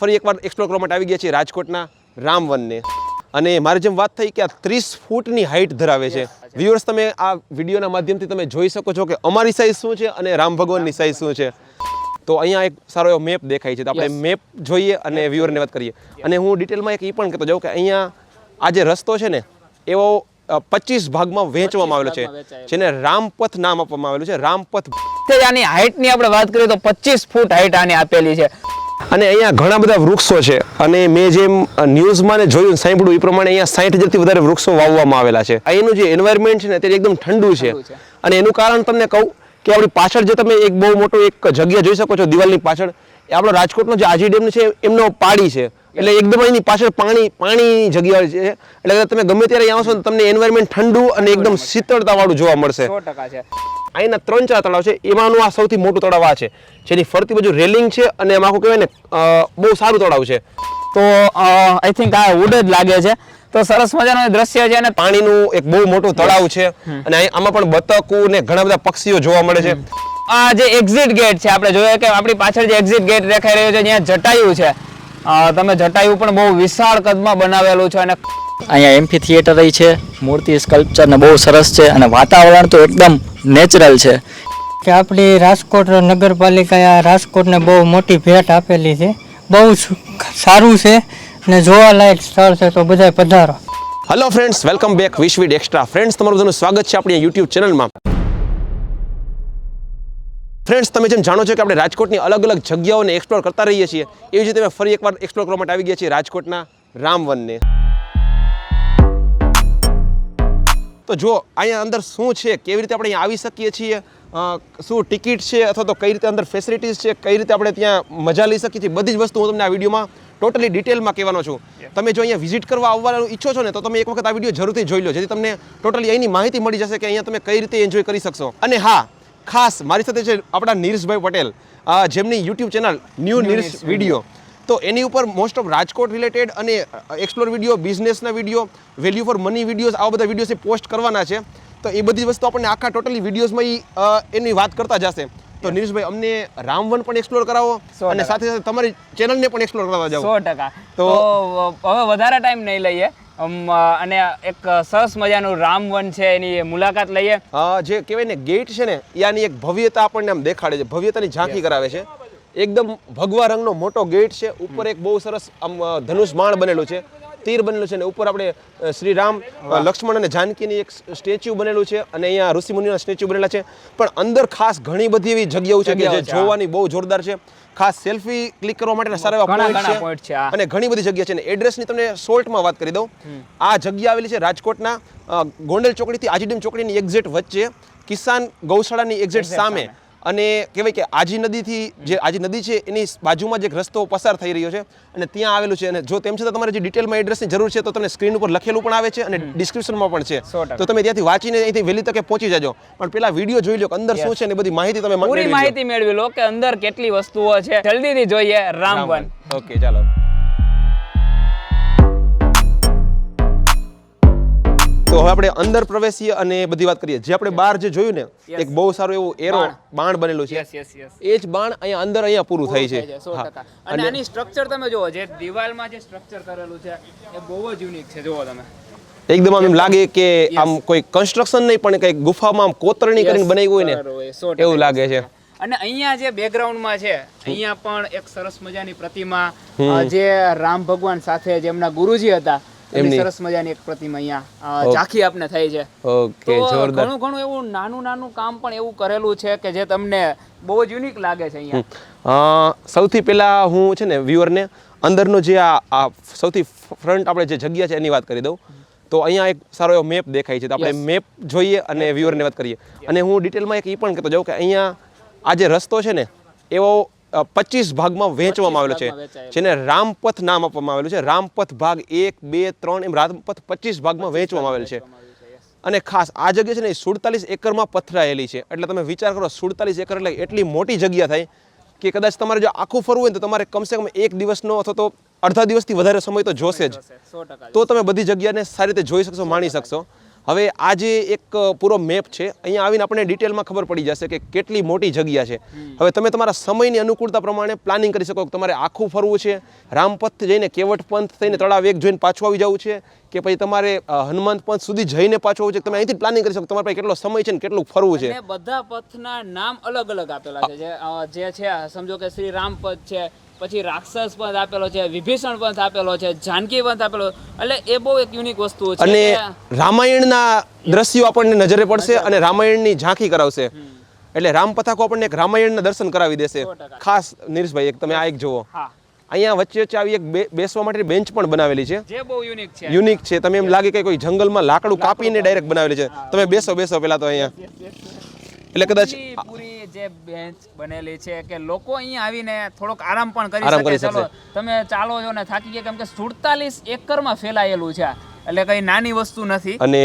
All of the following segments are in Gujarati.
ફરી એકવાર એક્સપ્લોર કરવા માટે આવી ગયા છીએ રાજકોટના રામવનને. અને મારે જેમ વાત થઈ કે આ ત્રીસ ફૂટની હાઇટ ધરાવે છે. વ્યુઅર્સ તમે આ વિડીયોના માધ્યમથી તમે જોઈ શકો છો કે અમારી સાઇઝ શું છે અને રામ ભગવાનની સાઇઝ શું છે. તો અહીંયા એક સારો એવો મેપ દેખાય છે. તો આપણે મેપ જોઈએ અને વ્યુઅરને વાત કરીએ. અને હું ડિટેલમાં એક એ પણ કહેતો જાઉં કે અહીંયા આ જે રસ્તો છે ને એવો પચીસ ભાગમાં વહેંચવામાં આવેલો છે. જેને રામપથ નામ આપવામાં આવેલું છે. રામપથ આની હાઇટની આપણે વાત કરીએ તો પચીસ ફૂટ હાઇટ આની આપેલી છે. અને અહીંયા ઘણા બધા વૃક્ષો છે. અને મેં જેમ ન્યૂઝમાં ને જોયું સાંભળ્યું એ પ્રમાણે અહીંયા સાઠ હજારથી વધારે વૃક્ષો વાવવામાં આવેલા છે. અહીંનું જે એન્વાયરમેન્ટ છે ને તે એકદમ ઠંડુ છે. અને એનું કારણ તમને કહું કે આપણી પાછળ જે તમે એક બહુ મોટો એક જગ્યા જોઈ શકો છો દિવાલની પાછળ એ આપણો રાજકોટનો જે આજી ડેમ છે એમનો પાડી છે. એટલે એકદમ એની પાછળ પાણી પાણી જગ્યા છે. એટલે તમે ગમે ત્યારે અહીંયા આવશો ને તમને એન્વાયરમેન્ટ ઠંડુ અને એકદમ શીતળતાવાળું જોવા મળશે. સો ટકા છે. અહીંના ત્રણ ચાર તળાવ છે. એમાંનું આ સૌથી મોટું તળાવ આ છે. જેની ફરતી બાજુ રેલિંગ છે અને એમાં આખું કહેવાય ને બહુ સારું તળાવ છે. તો આઈ થિંક આ વુડ જ લાગે છે. તો સરસ મજાનું દ્રશ્ય છે અને પાણીનું એક બહુ મોટું તળાવ છે. અને અહીં- આમાં પણ બતકું ને ઘણા બધા પક્ષીઓ જોવા મળે છે. આ જે એક્ઝિટ ગેટ છે આપણે જોઈએ કે આપણી પાછળ જે એક્ઝિટ ગેટ દેખાઈ રહ્યો છે ત્યાં જટાયું છે. તમે જટાયુ પણ બહુ વિશાળ કદમાં બનાવેલું છે અને અહીંયા એમ્ફી થિયેટર છે. મૂર્તિ સ્કલ્પચર ને બહુ સરસ છે અને વાતાવરણ તો એકદમ નેચરલ છે. કે આપણી રાજકોટ નગરપાલિકાએ આ રાજકોટને બહુ મોટી ભેટ આપેલી છે. બહુ સારું છે ને જોવાલાયક સ્થળ છે તો બધાય પધારો. હેલો ફ્રેન્ડ્સ વેલકમ બેક વિશવીડ એક્સ્ટ્રા ફ્રેન્ડ્સ તમારું બધાનું સ્વાગત છે આપણી યુટ્યુબ ચેનલમાં ફ્રેન્ડ્સ તમે જેમ જાણો છો કે આપણે રાજકોટની અલગ અલગ જગ્યાઓને એક્સપ્લોર કરતા રહીએ છીએ એવી જ રીતે અમે ફરી એકવાર એક્સપ્લોર કરવા માટે આવી ગયા છીએ રાજકોટના રામવનને. તો જો અહીંયા અંદર શું છે કેવી રીતે આપણે અહીંયા આવી શકીએ છીએ શું ટિકિટ છે અથવા તો કઈ રીતે અંદર ફેસિલિટીઝ છે કઈ રીતે આપણે ત્યાં મજા લઈ શકીએ છીએ બધી જ વસ્તુ હું તમને આ વિડીયોમાં ટોટલી ડિટેલમાં કહેવાનો છું. તમે જો અહીંયા વિઝિટ કરવા આવવાનું ઈચ્છો છો ને તો તમે એક વખત આ વીડિયો જરૂરથી જોઈ લો જેથી તમને ટોટલી અહીંની માહિતી મળી જશે કે અહીંયા તમે કઈ રીતે એન્જોય કરી શકશો. અને હા ખાસ મારી સાથે છે આપણા નીરજભાઈ પટેલ જેમની YouTube channel new Neeraj video તો એની ઉપર મોસ્ટ ઓફ રાજકોટ રિલેટેડ અને explore video બિઝનેસના video value for money videos આવા બધા વિડીયોઝ પોસ્ટ કરવાના છે. તો એ બધી વસ્તુ આપણને આખા ટોટલી વિડીયોઝમાં એની વાત કરતા જશે તો નીરજભાઈ અમને રામવન પણ એક્સપ્લોર કરાવો અને સાથે સાથે તમારી ચેનલને પણ એક્સપ્લોર કરવા જાઓ. સો ટકા. તો હવે વધારે ટાઈમ નહીં લઈએ. અને એક સરસ મજાનું રામવન છે એની મુલાકાત લઈએ. જે કહેવાય ને ગેટ છે ને યાની એક ભવ્યતા આપણને આમ દેખાડે છે. ભવ્યતાની ઝાંખી કરાવે છે. એકદમ ભગવા રંગનો મોટો ગેટ છે. ઉપર એક બહુ સરસ આમ ધનુષ બાણ બનેલું છે. તીર બનેલું છે અને ઉપર આપણે શ્રી રામ લક્ષ્મણ અને જાનકીની એક સ્ટેચ્યુ બનેલું છે અને અહીંયા ઋષિમુનિના સ્ટેચ્યુ બનેલા છે. પણ અંદર ખાસ ઘણી બધી એવી જગ્યાઓ છે કે જે જોવાની બહુ જોરદાર છે. ખાસ સેલ્ફી ક્લિક કરવા માટેના સારા એવા પોઈન્ટ છે, અને ઘણી બધી જગ્યા છે. અને એડ્રેસની તમને શોર્ટમાં વાત કરી દઉં. આ જગ્યા આવેલી છે રાજકોટના ગોંડલ ચોકડીથી આજીડીમ ચોકડીની એક્ઝેટ વચ્ચે કિસાન ગૌશાળાની એક્ઝેટ સામે. અને કહેવાય કે આજી નદીથી જે આજી નદી છે એની બાજુમાં જે એક રસ્તો પસાર થઈ રહ્યો છે અને ત્યાં આવેલું છે. અને જો તેમ છતાં તમારે જે ડિટેલમાં એડ્રેસની જરૂર છે તો તમને સ્ક્રીન ઉપર લખેલું પણ આવે છે અને ડિસ્ક્રિપ્શનમાં પણ છે. તો તમે ત્યાંથી વાંચીને અહીંથી વહેલી તકે પહોંચી જાજો. પણ પેલા વીડિયો જોઈ લો કે અંદર શું છે ને બધી માહિતી તમે પૂરી માહિતી મેળવી લો કે અંદર કેટલી વસ્તુઓ છે. જલ્દીથી જોઈએ રામવન. ઓકે ચાલો. તો હવે આપણે અંદર પ્રવેશીએ અને બધી વાત કરીએ. જે આપણે બહાર જે જોયું ને એક બહુ સારું એવું એરો બાણ. બનેલું છે. એ જ બાણ અહીંયા અંદર અહીંયા પૂરું થાય છે. અને આની સ્ટ્રક્ચર તમે જુઓ જે દિવાલમાં જે સ્ટ્રક્ચર કરેલું છે એ બહુ જ યુનિક છે. જુઓ તમે. એકદમ આમ લાગે કે આમ કોઈ કન્સ્ટ્રક્શન નહીં પણ કઈ ગુફામાં આમ કોતરણી કરીને બનાવ્યું હોય ને એવું લાગે છે. અને અહીંયા જે બેકગ્રાઉન્ડમાં છે અહીંયા પણ એક સરસ મજાની પ્રતિમા જે રામ ભગવાન સાથે જે એમના ગુરુજી હતા એમની. સરસ મજાની એક પ્રતિમા અહીંયા ઝાંખી આપને થઈ છે. ઓકે જોરદાર. ઘણું ઘણું એવું નાનું નાનું કામ પણ એવું કરેલું છે કે જે તમને બહુ જ યુનિક લાગે છે અહીંયા. સૌથી પહેલા હું છે ને વ્યુઅરને અંદરનો જે આ આ સૌથી ફ્રન્ટ આપણે જે જગ્યા છે એની વાત કરી દઉં. તો અહીંયા એક સારો એવો મેપ દેખાય છે. તો આપણે મેપ જોઈએ અને વ્યુઅરને વાત કરીએ. અને હું ડિટેલમાં એક એ પણ કહેતો જાઉં કે અહીંયા આ જે રસ્તો છે ને એવો પચીસ ભાગમાં વહેંચવામાં આવેલો છે. જેને રામપથ નામ આપવામાં આવેલું છે. રામપથ ભાગ એક બે ત્રણ એમ રામપથ પચીસ ભાગમાં વહેંચવામાં આવેલ છે. અને ખાસ આ જગ્યા છે ને એ સુડતાલીસ એકરમાં પથરાયેલી છે. એટલે તમે વિચાર કરો સુડતાલીસ એકર એટલે એટલી મોટી જગ્યા થાય કે કદાચ તમારે જો આખું ફરવું હોય ને તો તમારે કમસે કમ એક દિવસનો અથવા તો અડધા દિવસથી વધારે સમય તો જોશે જ. તો તમે બધી જગ્યાને સારી રીતે જોઈ શકશો માણી શકશો. હવે આ જે એક પૂરો મેપ છે અહીંયા આવીને આપણને ડિટેલમાં ખબર પડી જશે કે કેટલી મોટી જગ્યા છે. હવે તમે તમારા સમયની અનુકૂળતા પ્રમાણે પ્લાનિંગ કરી શકો કે તમારે આખું ફરવું છે રામપથ જઈને કેવટ પંથ થઈને તળાવ એક જોઈને પાછું આવી જવું છે કે પછી તમારે હનુમાન પંથ સુધી જઈને પાછો છે તમે અહીંથી પ્લાનિંગ કરી શકો. તમારા પાસે કેટલો સમય છે ને કેટલું ફરવું છે? બધા પથના નામ અલગ અલગ આપેલા છે. જે છે સમજો કે શ્રી રામ પથ છે પછી રાક્ષસ પંથ આપેલો છે વિભીષણ પંથ આપેલો છે જાનકી પંથ આપેલો એટલે એ બહુ એક યુનિક વસ્તુ છે અને રામાયણના દ્રશ્યો આપણને નજરે પડશે અને રામાયણની ઝાંખી કરાવશે. એટલે રામ પથાકો આપણને એક રામાયણના દર્શન કરાવી દેશે. ખાસ નીરજભાઈ એક તમે આ એક જુઓ. હા. અહીંયા વચ્ચે વચ્ચે આવી એક બેસવા માટે બેન્ચ પણ બનાવેલી છે. જે બહુ યુનિક છે. યુનિક છે. તમે એમ લાગે કે કોઈ જંગલમાં લાકડું કાપીને ડાયરેક્ટ બનાવેલી છે. તમે બેસો બેસો પેલા તો અહીંયા. એટલે કદાચ પૂરી જે બેન્ચ બનેલી છે કે લોકો અહીંયા આવીને થોડોક આરામ પણ કરી શકે. ચલો તમે ચાલો છો ને થાકી ગયા કેમ કે સુડતાલીસ એકરમાં ફેલાયેલું છે. એટલે કઈ નાની વસ્તુ નથી. અને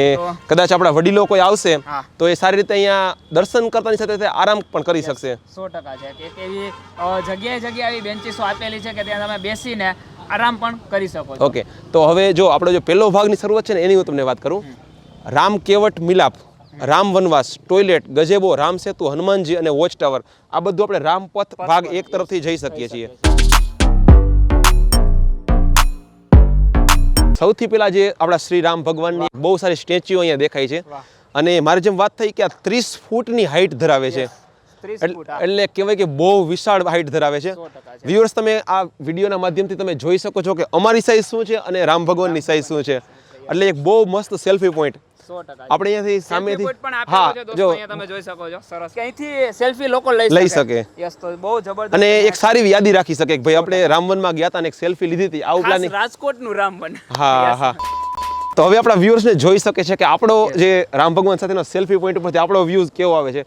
કદાચ આપણા વડીલો કોઈ આવશે તો એ સારી રીતે અહીંયા દર્શન કરતાની સાથે આરામ પણ કરી શકશે. સો ટકા છે. કે એવી જગ્યાએ જગ્યાએ આવી બેન્ચીસો આપેલી છે કે ત્યાં તમે બેસીને આરામ પણ કરી શકો ઓકે તો હવે જો આપણો જો પહેલો ભાગની શરૂઆત છે ને એની હું તમને વાત કરું. રામ કેવટ મિલાપ રામ વનવાસ ટોયલેટ ગજેબો રામ સેતુ હનુમાનજી અને વોચ ટાવર આ બધું આપણે રામપથ ભાગ એક તરફથી જઈ શકીએ છીએ. સૌથી પહેલાં જે આપણા શ્રી રામ ભગવાનની બહુ સારી સ્ટેચ્યુ અહીંયા દેખાય છે. અને મારી જેમ વાત થઈ કે આ ત્રીસ ફૂટની હાઇટ ધરાવે છે. એટલે કહેવાય કે બહુ વિશાળ હાઇટ ધરાવે છે. વ્યુઅર્સ તમે આ વિડીયોના માધ્યમથી તમે જોઈ શકો છો કે અમારી સાઈઝ શું છે અને રામ ભગવાનની સાઈઝ શું છે. એટલે એક બહુ મસ્ત સેલ્ફી પોઈન્ટ. આપણે અહીંયાથી સામેથી હા જો. તમે જોઈ શકો છો. સરસ. કે અહીંથી સેલ્ફી લોકો લઈ લઈ શકે. યસ તો બહુ જબરદસ્ત અને એક સારી યાદી રાખી શકે કે ભાઈ આપણે રામવનમાં ગયા હતા અને એક સેલ્ફી લીધી હતી આવું પ્લાનિંગ રાજકોટનું રામવન. હા હા. તો હવે આપણા વ્યુઅર્સને જોઈ શકે છે કે આપણો જે રામ ભગવાન સાથેનો સેલ્ફી પોઈન્ટ ઉપરથી આપણો વ્યૂઝ કેવો આવે છે.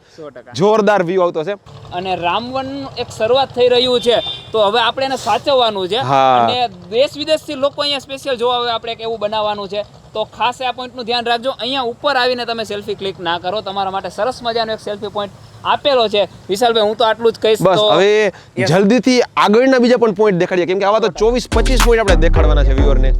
જોરદાર વ્યૂ આવતો છે. અને રામવન એક શરૂઆત થઈ રહ્યું છે તો હવે આપણે એને સાચવવાનું છે. અને દેશ વિદેશથી લોકો અહીંયા સ્પેશિયલ જોવા આવે આપણે એક એવું બનાવવાનું છે. તો ખાસ આ પોઈન્ટનું ધ્યાન રાખજો. અહીંયા ઉપર આવીને તમે સેલ્ફી ક્લિક ના કરો. તમારા માટે સરસ મજાનો એક સેલ્ફી પોઈન્ટ આપેલો છે. વિશાલભાઈ હું તો આટલું જ કહીશ બસ હવે. જલ્દીથી આગળના બીજા પણ પોઈન્ટ દેખાડીએ. કેમ કે આવા તો ચોવીસ પચીસ પોઈન્ટ આપણે દેખાડવાના છે વ્યુઅરને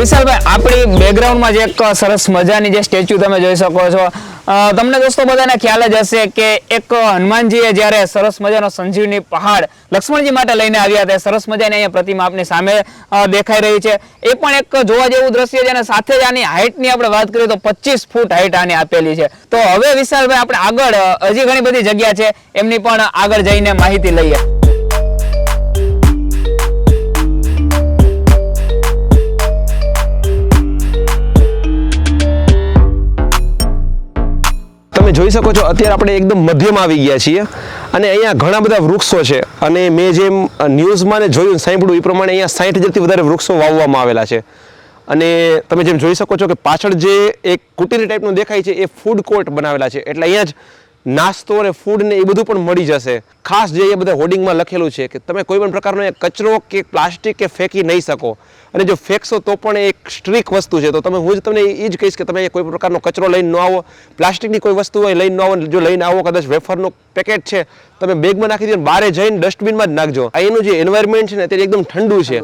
વિશાલભાઈ, આપણી બેકગ્રાઉન્ડમાં જે એક સરસ મજાની જે સ્ટેચ્યુ તમે જોઈ શકો છો. તમને દોસ્તો બધાને ખ્યાલ જ હશે કે એક હનુમાનજીએ જ્યારે સરસ મજાનો સંજીવની પહાડ લક્ષ્મણજી માટે લઈને આવ્યા હતા. સરસ મજાની અહીંયા પ્રતિમા આપની સામે દેખાઈ રહી છે. એ પણ એક જોવા જેવું દ્રશ્ય છે અને સાથે જ આની હાઇટની આપણે વાત કરીએ તો પચીસ ફૂટ હાઇટ આની આપેલી છે. તો હવે વિશાલભાઈ, આપણે આગળ હજી ઘણી બધી જગ્યા છે. એમની પણ આગળ જઈને માહિતી લઈએ. જોઈ શકો છો, અત્યારે આપણે એકદમ મધ્યમાં આવી ગયા છીએ. અને અહીંયા ઘણા બધા વૃક્ષો છે. અને મેં જેમ ન્યૂઝમાં ને જોયું સાંભળ્યું, એ પ્રમાણે અહીંયા સાઠ હજારથી વધારે વૃક્ષો વાવવામાં આવેલા છે. અને તમે જેમ જોઈ શકો છો કે પાછળ જે એક કુટીર ટાઈપનું દેખાય છે, એ ફૂડ કોર્ટ બનાવેલા છે. એટલે અહીંયા જ નાસ્તો અને ફૂડ ને એ બધું પણ મળી જશે. ખાસ જે એ બધા હોર્ડિંગમાં લખેલું છે કે તમે કોઈ પણ પ્રકારનો કચરો કે પ્લાસ્ટિક કે ફેંકી નહીં શકો. અને જો ફેંકશો તો પણ એક સ્ટ્રીક વસ્તુ છે. તો તમે હું જ તમને એ જ કહીશ કે તમે કોઈ પ્રકારનો કચરો લઈને ન આવો. પ્લાસ્ટિકની કોઈ વસ્તુ હોય લઈને ન આવો. જો લઈને આવો કદાચ વેફરનું પેકેટ છે તમે બેગમાં નાખી દો અને બહારે જઈને ડસ્ટબિનમાં જ નાખજો. આ એનું જે એન્વાયરમેન્ટ છે ને તે એકદમ ઠંડુ છે.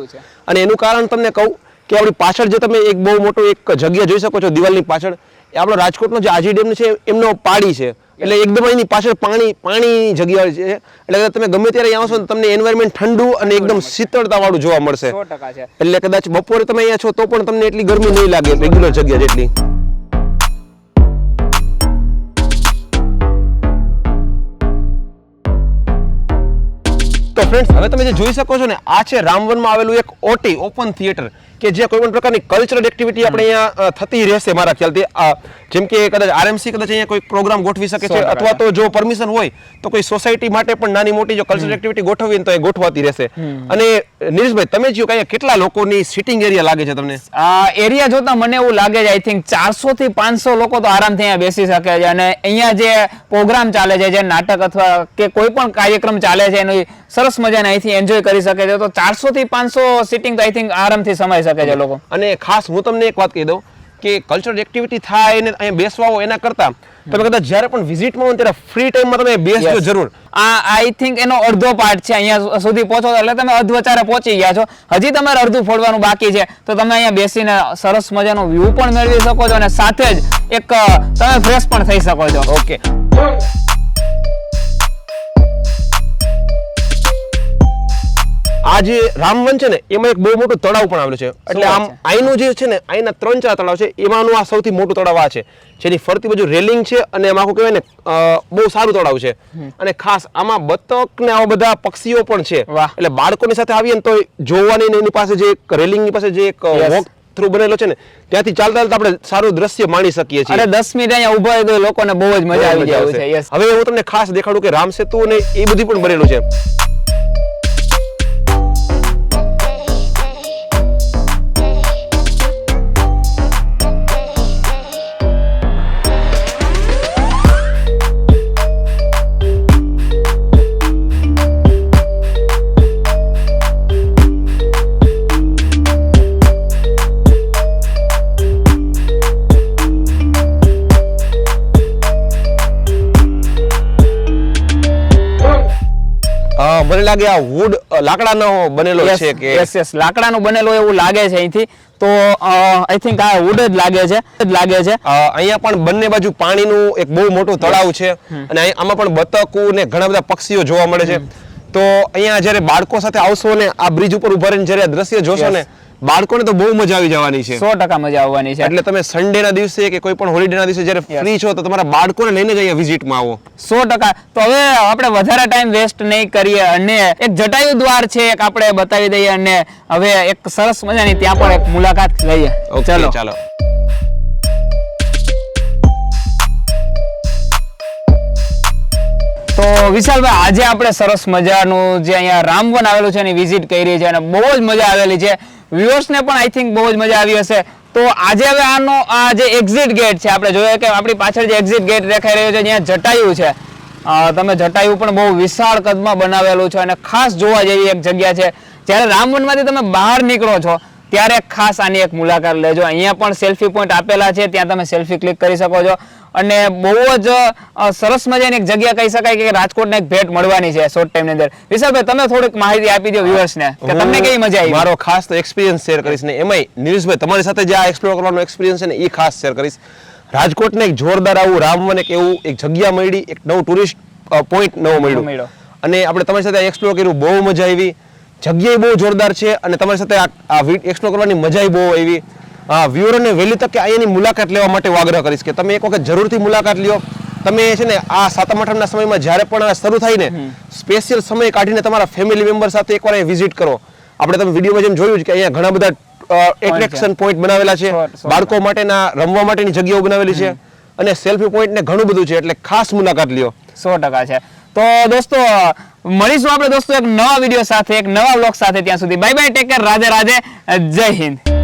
અને એનું કારણ તમને કહું કે આપણી પાછળ જે તમે એક બહુ મોટો એક જગ્યા જોઈ શકો છો દિવાલની પાછળ આપણો રાજકોટનો જે આજી ડેમ છે એમનો પાડી છે. એટલે એકદમ એની પાછળ પાણી પાણીની જગ્યા છે. એટલે તમે ગમે ત્યારે અહીંયા આવશો તમને એન્વાયરમેન્ટ ઠંડુ અને એકદમ શીતળતા વાળું જોવા મળશે. એટલે કદાચ બપોરે તમે અહીંયા છો તો પણ તમને એટલી ગરમી નહીં લાગે રેગ્યુલર જગ્યા જેટલી. તો ફ્રેન્ડ્સ હવે તમે જે જોઈ શકો છો ને આ છે રામવનમાં આવેલું એક ઓટી ઓપન થિયેટર કે જે કોઈ પણ પ્રકારની કલ્ચરલ એક્ટિવિટી આપણે અહીંયા થતી રહેશે મારા ખ્યાલથી. આ, જેમ કે કદાચ આરએમસી કદાચ અહીંયા કોઈ પ્રોગ્રામ ગોઠવી શકે છે અથવા તો જો પરમિશન હોય તો કોઈ સોસાયટી માટે પણ નાની મોટી જો કલ્ચરલ એક્ટિવિટી ગોઠવી તો એ ગોઠવાતી રહેશે. અને નીરજભાઈ તમે જો કઈ કેટલા લોકોની સિટિંગ એરિયા લાગે છે તમને? આ એરિયા જોતા મને એવું લાગે છે આઈ થિંક ચારસો થી પાંચસો લોકો તો આરામથી અહીંયા બેસી શકે છે. અને અહીંયા જે પ્રોગ્રામ ચાલે છે જે નાટક અથવા કે કોઈ પણ કાર્યક્રમ ચાલે છે એનું સરસ મજાને અહીંથી એન્જોય કરી શકે છે. તો ચારસો થી પાંચસો સિટિંગ તો આઈ થિંક આરામથી સમાઈ શકે છે લોકો. અને ખાસ હું તમને એક વાત કહી દઉં કે કલ્ચરલ એક્ટિવિટી થાય અને અહીંયા બેસવા હોય એના કરતા તમે કદાચ જ્યારે પણ વિઝિટમાં આવો ત્યારે ફ્રી ટાઈમમાં તમે બેસજો જરૂર. આ આઈ થિંક એનો અડધો પાર્ટ છે અહીંયા સુધી પહોંચો એટલે તમે અધવચારે પહોંચી ગયા છો. હજી તમારે અડધું ફોડવાનું બાકી છે. તો તમે અહીંયા બેસીને સરસ મજાનો વ્યૂ પણ મેળવી શકો છો અને સાથે જ એક તમે ફ્રેશ પણ થઈ શકો છો. ઓકે આ જે રામવન છે ને એમાં એક બહુ મોટું તળાવ પણ આવેલું છે. એટલે આમ અહીંનું જે છે ને અહીંના ત્રણ ચાર તળાવ છે એમાંનું આ સૌથી મોટું તળાવ આ છે. જેની ફરતી બાજુ રેલિંગ છે અને એમાં આખું કહેવાય ને બહુ સારું તળાવ છે. અને ખાસ આમાં બતક ને આવા બધા પક્ષીઓ પણ છે. એટલે બાળકોની સાથે આવીએ ને તો જોવાની ને એની પાસે જે રેલિંગની પાસે જે એક વોક થ્રુ બનેલો છે ને ત્યાંથી ચાલતા ચાલતા આપણે સારું દ્રશ્ય માણી શકીએ છીએ. અને દસ મિનિટ અહીંયા ઊભા તો લોકોને બહુ જ મજા આવી જાય છે. હવે હું તમને ખાસ દેખાડું કે રામ સેતુ ને એ બધી પણ બનેલું છે. લાગે આ વુડ લાકડાનો બનેલો છે કે યસ યસ લાકડાનો બનેલો એવું લાગે છે અહીંથી. તો આઈ થિંક આ વુડ જ લાગે છે. જ લાગે છે. અહીંયા પણ બંને બાજુ પાણીનું એક બહુ મોટું તળાવ છે. અને આમાં પણ બતકો ને ઘણા બધા પક્ષીઓ જોવા મળે છે. તો અહીંયા જ્યારે બાળકો સાથે આવશો ને આ બ્રિજ ઉપર ઊભા રહીને જ્યારે દ્રશ્ય જોશો ને બાળકોને તો બહુ મજા આવી જવાની છે. સો ટકા મજા આવવાની છે. એટલે તમે સન્ડે ના દિવસે કે કોઈ પણ હોલિડે ના દિવસે જયારે ફ્રી છો તો તમારા બાળકોને લઈને જ અહીંયા વિઝિટમાં આવો. સો ટકા. તો હવે આપણે વધારે ટાઈમ વેસ્ટ નહીં કરીએ અને એક જટાયુ દ્વાર છે એક આપણે બતાવી દઈએ અને હવે એક સરસ મજાની ત્યાં પણ એક મુલાકાત લઈએ. ચાલો ચલો. ચાલો. તો વિશાલભાઈ આજે આપણે સરસ મજાનું જે અહીંયા રામવન આવેલું છે એની વિઝિટ કરી છે અને બહુ જ મજા આવેલી છે. વ્યુઅર્સને પણ આઈ થિંક બહુ જ મજા આવી હશે. તો આજે હવે આનો આ જે એક્ઝિટ ગેટ છે, આપણે જોઈએ કે આપણી પાછળ જે એક્ઝિટ ગેટ દેખાઈ રહ્યો છે, જ્યાં જટાયુ છે. તમે જટાયુ પણ બહુ વિશાળ કદમાં બનાવેલું છે અને ખાસ જોવા જેવી એક જગ્યા છે. જ્યારે રામવનમાંથી તમે બહાર નીકળો છો, ત્યારે ખાસ આની એક મુલાકાત લેજો. અહીંયા પણ સેલ્ફી પોઈન્ટ આપેલા છે, ત્યાં તમે સેલ્ફી ક્લિક કરી શકો છો. અને બહુ જ સરસ મજાની એક જગ્યા કહી શકાય કે રાજકોટને એક ભેટ મળવાની છે શોર્ટ ટાઈમની અંદર. વિશાલભાઈ તમે થોડીક માહિતી આપી દો વ્યુઅર્સને કે તમને કેવી મજા આવી? મારો ખાસ તો એક્સપિરિયન્સ શેર કરીશ ને એમાંય નિલેશભાઈ તમારી સાથે જે આ એક્સપ્લોર કરવાનો એક્સપિરિયન્સ છે ને એ ખાસ શેર કરીશ. રાજકોટને એક જોરદાર આવું રામવન એક એવું એક જગ્યા મળી એક નવું ટુરિસ્ટ પોઈન્ટ નવો મળ્યો. અને આપણે તમારી સાથે એક્સપ્લોર કર્યું બહુ મજા આવી. જગ્યાએ બહુ જોરદાર છે અને તમારી સાથે આ- એક્સપ્લોર કરવાની મજા બહુ આવી. વ્યુઅરોને વહેલી તકે અહીંયાની મુલાકાત લેવા માટે હું આગ્રહ કરીશ કે તમે એક વખત જરૂરથી મુલાકાત લ્યો. તમે છે ને આ સાતમ આઠમના સમયમાં જ્યારે પણ શરૂ થાય ને સ્પેશિયલ સમય કાઢીને તમારા ફેમિલી મેમ્બર સાથે એકવાર વિઝિટ કરો. આપણે તમે વિડીયોમાં જેમ જોયું કે અહીંયા ઘણા બધા એટ્રેક્શન પોઈન્ટ બનાવેલા છે. બાળકો માટેના રમવા માટેની જગ્યાઓ બનાવેલી છે. અને સેલ્ફી પોઈન્ટ ને ઘણું બધું છે એટલે ખાસ મુલાકાત લ્યો. સો ટકા છે. તો દોસ્તો મળીશું આપણે દોસ્તો એક નવા વીડિયો સાથે એક નવા બ્લોગ સાથે ત્યાં સુધી. Bye bye take care Radhe Radhe. Jai Hind.